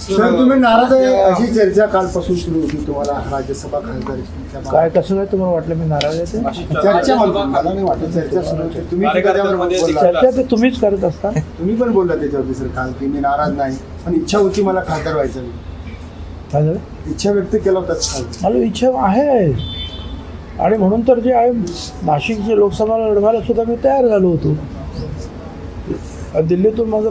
Sir तुम्ही नाराज आहे अशी चर्चा कालपासून सुरू होती तुम्हाला राज्यसभा खासदार काय कसं काय तुम्हाला वाटलं मी नाराज आहे ते? चर्चा म्हणतो मला नाही वाटत चर्चा सुरू होती. तुम्ही त्याच्यावर बोलला. चर्चा ते तुम्हीच करत असता. तुम्ही पण बोलला त्याच्यावरती सर काल की मी नाराज नाही पण इच्छा होती मला खासदार व्हायचं. काय झालं? इच्छा व्यक्त केला होता काल. मला इच्छा आहे. आणि म्हणून तर जे आहे नाशिकची लोकसभा लढवायला सुद्धा मी तयार झालो होतो. आणि दिल्लीतून माझं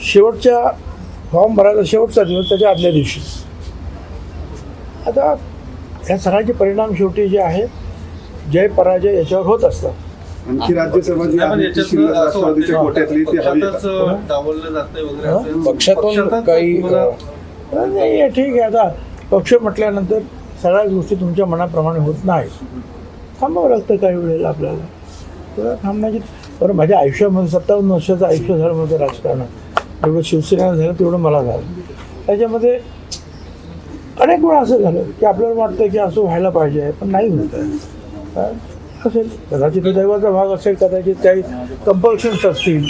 शेवटच्या फॉर्म भरायचा शेवटचा दिवस त्याच्या आदल्या दिवशी. आता या सगळ्याचे परिणाम शेवटी जे आहे जय पराजय याच्यावर होत असतात. आणखी राज्यसभा हं? पक्षातून काही नाही ठीक आहे. आता पक्ष म्हटल्यानंतर सगळ्याच गोष्टी तुमच्या मनाप्रमाणे होत नाही थांबावं लागतं काही वेळेला आपल्याला. थांबण्याची बरं माझ्या आयुष्यामध्ये सत्तावन्न वर्षाचं आयुष्य झालं माझं राजकारणात जेवढं शिवसेनेला झालं तेवढं मला झालं. त्याच्यामध्ये अनेक वेळा असं झालं की आपल्याला वाटतं की असं व्हायला पाहिजे पण नाही होत आहे. असेल. कदाचित दैवाचा भाग असेल कदाचित काही कंपल्शन्स असतील.